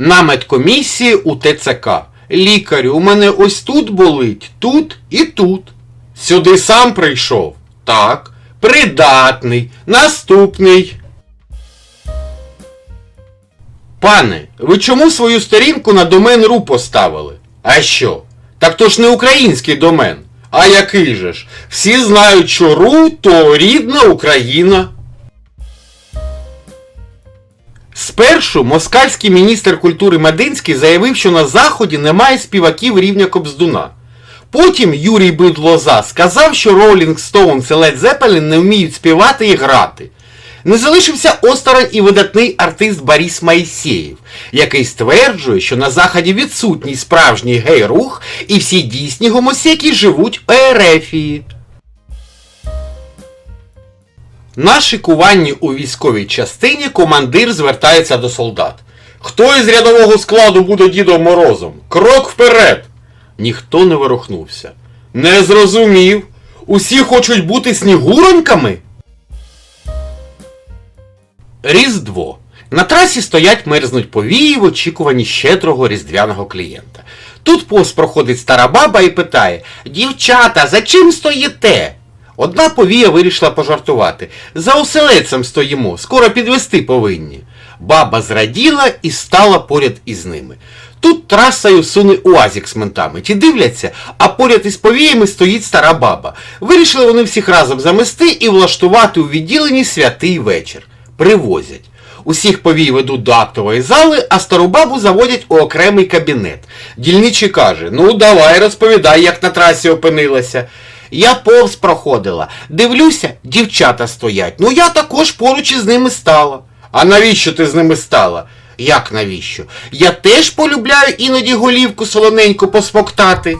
На медкомісії у ТЦК. Лікарю, у мене ось тут болить, тут і тут. Сюди сам прийшов. Так. Придатний. Наступний. Пане, ви чому свою сторінку на домен ру поставили? А що? Так то ж не український домен. А який же ж? Всі знають, що ру то рідна Україна. Спершу москальський міністр культури Мединський заявив, що на Заході немає співаків рівня Кобздуна. Потім Юрій Бидлоза сказав, що Rolling Stones і Led Zeppelin не вміють співати і грати. Не залишився осторонь і видатний артист Борис Майсєєв, який стверджує, що на Заході відсутній справжній гей-рух і всі дійсні гомосеки живуть у Ерефії. На шикуванні у військовій частині командир звертається до солдат. Хто із рядового складу буде Дідом Морозом? Крок вперед! Ніхто не ворухнувся. Не зрозумів. Усі хочуть бути снігуроньками? Різдво. На трасі стоять мерзнуть повії в очікуванні щедрого різдвяного клієнта. Тут повз проходить стара баба і питає: Дівчата, за чим стоїте? Одна повія вирішила пожартувати. За оселедцем стоїмо, скоро підвести повинні. Баба зраділа і стала поряд із ними. Тут трасою суне уазік з ментами. Ті дивляться, а поряд із повіями стоїть стара баба. Вирішили вони всіх разом замести і влаштувати у відділенні святий вечір. Привозять. Усіх повій ведуть до актової зали, а стару бабу заводять у окремий кабінет. Дільничий каже: Ну, давай розповідай, як на трасі опинилася. Я повз проходила. Дивлюся, дівчата стоять. Ну я також поруч із ними стала. А навіщо ти з ними стала? Як навіщо? Я теж полюбляю іноді голівку солоненьку посмоктати.